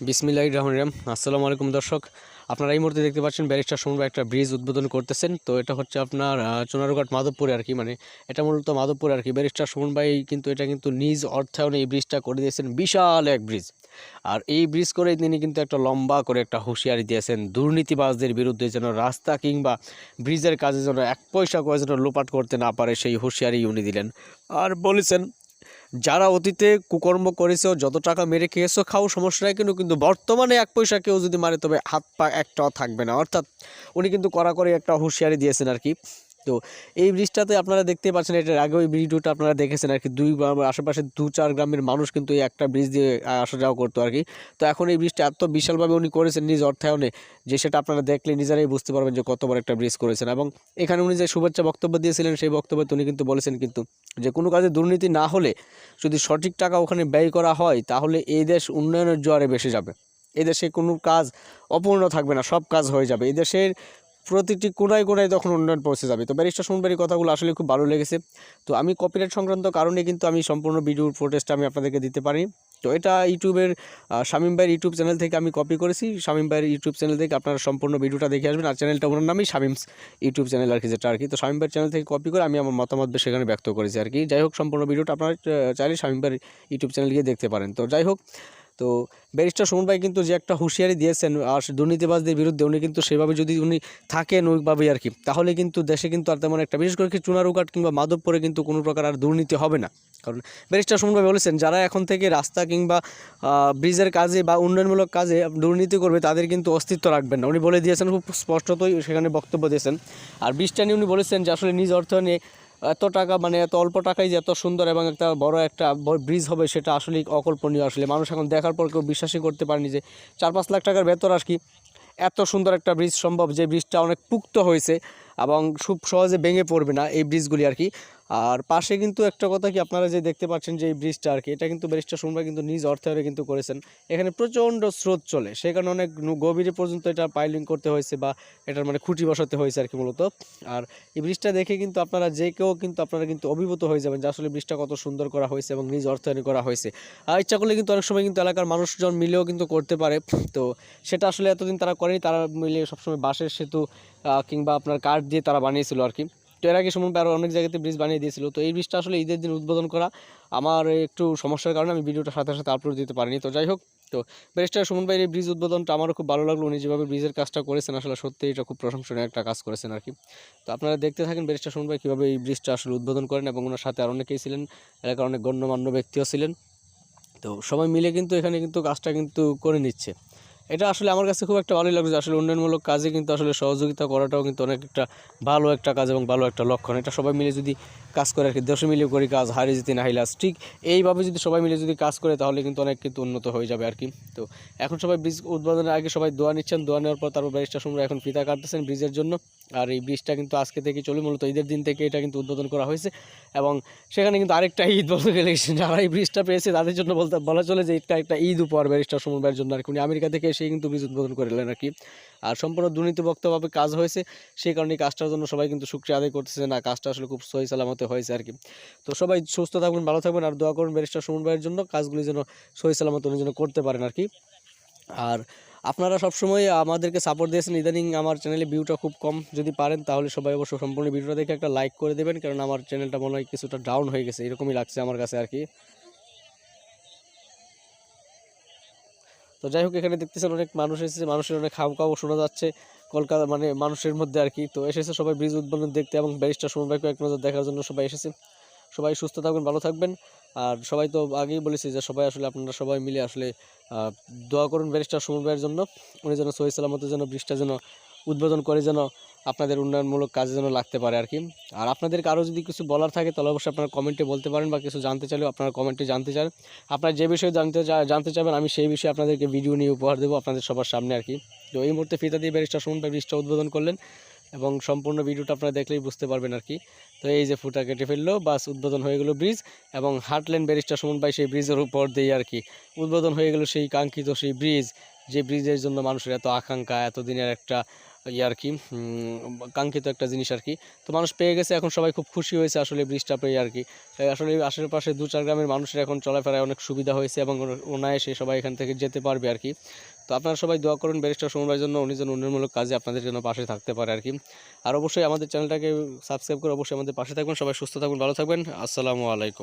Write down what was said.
বিসমিল্লাহ রহমান রাম আসসালামু আলাইকুম দর্শক, আপনারা এই মুহূর্তে দেখতে পাচ্ছেন ব্যারিস্টার সমর একটা ব্রিজ উদ্বোধন করতেছেন। তো এটা হচ্ছে আপনার চুনারুঘাট মাধবপুরে আর কি মানে এটা মূলত মাধবপুরে আর কি। ব্যারিস্টার সুমন ভাই কিন্তু এটা কিন্তু নিজ অর্থায়নে এই ব্রিজটা করে দিয়েছেন, বিশাল এক ব্রিজ। আর এই ব্রিজ করে তিনি কিন্তু একটা লম্বা করে একটা হুঁশিয়ারি দিয়েছেন, দুর্নীতিবাজদের বিরুদ্ধে যেন রাস্তা কিংবা ব্রিজের কাজে যেন এক পয়সা করে যেন লোপাট করতে না পারে, সেই হুঁশিয়ারি উনি দিলেন। আর বলেছেন যারা অতীতে কুকর্ম করেছে যত টাকা মেরে খেয়েছো, খাও, সমস্যা নাই। কিন্তু কিন্তু বর্তমানে এক পয়সা কেউ যদি মারে, তবে হাত পা একটাও থাকবে না। অর্থাৎ উনি কিন্তু কড়াকড়ি একটা হুঁশিয়ারি দিয়েছেন আর কি। তো এই ব্রিজটাতে আপনারা দেখতে পাচ্ছেন, এটার আগে ওই ভিডিওটা আপনারা দেখেছেন আর কি দুই গ্রাম, আশেপাশে দু চার গ্রামের মানুষ কিন্তু এই একটা ব্রিজ দিয়ে আসা যাওয়া করতো আর কি তো এখন এই ব্রিজটা এত বিশালভাবে উনি করেছেন নিজ অর্থায়নে যে সেটা আপনারা দেখলে নিজেরাই বুঝতে পারবেন যে কত বড় একটা ব্রিজ করেছেন। এবং এখানে উনি যে শুভেচ্ছা বক্তব্য দিয়েছিলেন, সেই বক্তব্যে উনি কিন্তু বলেছেন কিন্তু যে কোনো কাজে দুর্নীতি না হলে যদি সঠিক টাকা ওখানে ব্যয় করা হয়, তাহলে এই দেশ উন্নয়নের জোয়ারে বেসে যাবে। এদেশে কোনো কাজ অপূর্ণ থাকবে না, সব কাজ হয়ে যাবে। এই দেশের প্রতিটি কোনায় কোনায় তখন উন্নয়ন পৌঁছে যাবে। তো ব্যারিস্টার এই কথাগুলো আসলে খুব ভালো লেগেছে। তো আমি কপিরাইট সংক্রান্ত কারণে কিন্তু আমি সম্পূর্ণ ভিডিওর ফুটেজটা আমি আপনাদেরকে দিতে পারি তো এটা ইউটিউবের শামীম ভাইয়ের ইউটিউব চ্যানেল থেকে আমি কপি করেছি। শামীম ভাইয়ের ইউটিউব চ্যানেল থেকে আপনারা সম্পূর্ণ ভিডিওটা দেখে আসবেন। আর চ্যানেলটা ওনার নামই শামীমস ইউটিউব চ্যানেল আর কি, যেটা আর কি। তো শামীম ভাইয়ের চ্যানেল থেকে কপি করে আমি আমার মতামত সেখানে ব্যক্ত করেছি আর কি। যাই হোক, সম্পূর্ণ ভিডিওটা আপনারা চাইলে শামীম ভাইয়ের ইউটিউব চ্যানেল গিয়ে দেখতে পারেন। তো যাই হোক তো ব্যারিস্টার সুমন ভাই কিন্তু যে একটা হুঁশিয়ারি দিয়েছেন আর দুর্নীতিবাজদের বিরুদ্ধে, উনি কিন্তু সেভাবে যদি উনি থাকেন ওইভাবে আর কি। তাহলে কিন্তু দেশে কিন্তু আর তেমন একটা, বিশেষ করে কি চুনারুঘাট কিংবা মাধবপুরে কিন্তু কোনো প্রকার আর দুর্নীতি হবে না। কারণ ব্যারিস্টার সুমন ভাই বলেছেন, যারা এখন থেকে রাস্তা কিংবা ব্রিজের কাজে বা উন্নয়নমূলক কাজে দুর্নীতি করবে, তাদের কিন্তু অস্তিত্ব রাখবেন না। উনি বলে দিয়েছেন খুব স্পষ্টতই সেখানে বক্তব্য দিয়েছেন। আর ব্রিজটা নিয়ে উনি বলেছেন যে আসলে নিজ অর্থায়নে এত টাকা মানে এত অল্প টাকায় যে এত সুন্দর এবং একটা বড় একটা ব্রিজ হবে সেটা আসলেই অকল্পনীয় আসলে। মানুষ এখন দেখার পর কেউ বিশ্বাসই করতে পারেনি যে চার পাঁচ লাখ টাকার ভেতর আর কি এত সুন্দর একটা ব্রিজ সম্ভব যে ব্রিজটা অনেক পুক্ত হয়েছে এবং খুব সহজে ভেঙে পড়বে না এই ব্রিজগুলি আর কি। আর পাশে কিন্তু একটা কথা কি আপনারা যে দেখতে পাচ্ছেন যে এই ব্রিজটা আর কি, এটা কিন্তু ব্রিজটা শুনবা কিন্তু নিজ অর্থায়নে কিন্তু করেছেন। এখানে প্রচণ্ড স্রোত চলে, সে কারণে অনেক গভীরে পর্যন্ত এটা পাইলিং করতে হয়েছে বা এটার মানে খুঁটি বসাতে হয়েছে আর কি মূলত। আর এই ব্রিজটা দেখে কিন্তু আপনারা যে কেউ কিন্তু আপনারা কিন্তু অভিভূত হয়ে যাবেন যে আসলে ব্রিজটা কত সুন্দর করা হয়েছে এবং নিজ অর্থায়নে করা হয়েছে। আর ইচ্ছা করলে কিন্তু অনেক সময় কিন্তু এলাকার মানুষজন মিলেও কিন্তু করতে পারে। তো সেটা আসলে এতদিন তারা করেনি, তারা মিলে সবসময় বাঁশের সেতু কিংবা আপনার কাঠ দিয়ে তারা বানিয়েছিল আর কি। তো এর আগে সময় আরও অনেক জায়গাতে ব্রিজ বানিয়ে দিয়েছিল। তো এই ব্রিজটা আসলে ঈদের দিন উদ্বোধন করা আমার একটু সমস্যার কারণে আমি ভিডিওটা সাথে সাথে আপলোড দিতে পারিনি। তো যাই হোক, তো ব্যারিস্টার সুমন ভাইয়ের এই ব্রিজ উদ্বোধনটা আমারও খুব ভালো লাগল। উনি যেভাবে ব্রিজের কাজটা করেছেন, আসলে সত্যি এটা খুব প্রশংসনীয় একটা কাজ করেছেন আর কি তো আপনারা দেখতে থাকেন ব্যারিস্টার সুমন ভাই কীভাবে এই ব্রিজটা আসলে উদ্বোধন করেন এবং ওনার সাথে আর অনেকেই ছিলেন, এলাকার অনেক গণ্যমান্য ব্যক্তিও ছিলেন। তো সবাই মিলে কিন্তু এখানে কিন্তু কাজটা কিন্তু করে নিচ্ছে। এটা আসলে আমার কাছে খুব একটা ভালোই লাগছে আসলে উন্নয়নমূলক কাজে কিন্তু আসলে সহযোগিতা করাটাও কিন্তু অনেক একটা ভালো একটা কাজ এবং ভালো একটা লক্ষণ। এটা সবাই মিলে যদি কাজ করে আর কি, দেশে মিলে করি কাজ, হারে যেতে না, হাইলাস, ঠিক এইভাবে যদি সবাই মিলে যদি কাজ করে তাহলে কিন্তু অনেক কিন্তু উন্নত হয়ে যাবে আর কি। তো এখন সবাই ব্রিজ উদ্বোধনের আগে সবাই দোয়া নিচ্ছেন, দোয়া নেওয়ার পর তারপর ব্যারিস্টার সময় এখন ফিতা কাটতেছেন ব্রিজের জন্য। আর এই ব্রিজটা কিন্তু আজকে থেকে চলে, মূলত ঈদের দিন থেকে এটা কিন্তু উদ্বোধন করা হয়েছে। এবং সেখানে কিন্তু আরেকটা ঈদ বলতে গেলে যারা এই ব্রিজটা পেয়েছে, তাদের জন্য বলতে, বলা চলে যে এটা একটা ঈদ উপহার ব্যারিস্টার সমন্বয়ের জন্য। আর কি উনি আমেরিকা থেকে এসেই কিন্তু ব্রিজ উদ্বোধন করলেন আর কি। আর সম্পূর্ণ দুর্নীতিমুক্তভাবে কাজ হয়েছে, সেই কারণে কাজটার জন্য সবাই কিন্তু শুক্রিয়া আদায় করতেছে। না, কাজটা আসলে খুব সহি সালামতে হয়েছে আর কি। তো সবাই সুস্থ থাকবেন ভালো থাকবেন আর দোয়া করুন ব্যারিস্টার সুমন ভাইয়ের জন্য। কাজগুলি যেন সহি সালামত উনি যেন করতে পারেন আর কি। আর আপনারা সবসময় আমাদেরকে সাপোর্ট দিয়েছেন। ইদানিং আমার চ্যানেলে ভিউটা খুব কম। যদি পারেন তাহলে সবাই অবশ্য সম্পূর্ণ ভিডিওটা দেখে একটা লাইক করে দেবেন, কারণ আমার চ্যানেলটা মনে হয় কিছুটা ডাউন হয়ে গেছে। এরকমই লাগছে আমার কাছে আর কি। তো যাই হোক, এখানে দেখতেছেন অনেক মানুষ এসেছে। মানুষের অনেক খাও শোনা যাচ্ছে। কলকাতা মানে মানুষের মধ্যে আর কি। তো এসেছে সবাই ব্রিজ উদ্বোধন দেখতে এবং ব্যারিস্টার সময় ভাইকে এক নজর দেখার জন্য সবাই এসেছে। সবাই সুস্থ থাকবেন, ভালো থাকবেন। আর সবাই তো আগেই বলেছি যে সবাই আসলে আপনারা সবাই মিলে আসলে দোয়া করুন ব্যারিস্টার সমর ভাইয়ের জন্য। উনি যেন সহি সালামতের যেন ব্রিজটা যেন উদ্বোধন করে যেন আপনাদের উন্নয়নমূলক কাজে যেন লাগতে পারে আর কি। আর আপনাদের কারও যদি কিছু বলার থাকে তাহলে অবশ্যই আপনারা কমেন্টে বলতে পারেন বা কিছু জানতে চাইলেও আপনারা কমেন্টে জানতে চান। আপনারা যে বিষয়ে জানতে জানতে চাবেন আমি সেই বিষয়ে আপনাদেরকে ভিডিও নিয়ে উপহার দেবো আপনাদের সবার সামনে আর কি। তো এই মুহূর্তে ফিতা দিয়ে ব্যারিস্টার সমন ভাই ব্রিজটা উদ্বোধন করলেন। এবং সম্পূর্ণ ভিডিওটা আপনারা দেখলেই বুঝতে পারবেন আর কি। তো এই যে ফুটা কেটে ফেলল, বাস উদ্বোধন হয়ে গেল ব্রিজ এবং হার্টল্যান্ড ব্যারিস্টার সুমন ভাই সেই ব্রিজের উপর দিয়ে আর কি। উদ্বোধন হয়ে গেল সেই কাঙ্ক্ষিত সেই ব্রিজ, যে ব্রিজের জন্য মানুষের এত আকাঙ্ক্ষা এতদিনের একটা ইয়ে আর কি কাঙ্ক্ষিত একটা জিনিস আর কি। তো মানুষ পেয়ে গেছে, এখন সবাই খুব খুশি হয়েছে আসলে ব্রিজটা পেয়ে আর কি। আসলে আশেপাশে দু চার গ্রামের মানুষের এখন চলাফেরায় অনেক সুবিধা হয়েছে এবং অনায়াসে সবাই এখান থেকে যেতে পারবে আর কি। তো আপনারা সবাই দোয়া করুন ব্যারিস্টার সময়ের জন্য, উনি যেন উন্নয়নমূলক কাজে আপনাদের জন্য পাশে থাকতে পারে আর কি। আর অবশ্যই আমাদের চ্যানেলটাকে সাবস্ক্রাইব করে অবশ্যই আমাদের পাশে থাকবেন, সবাই সুস্থ থাকবেন ভালো থাকবেন। আসসালামু আলাইকুম।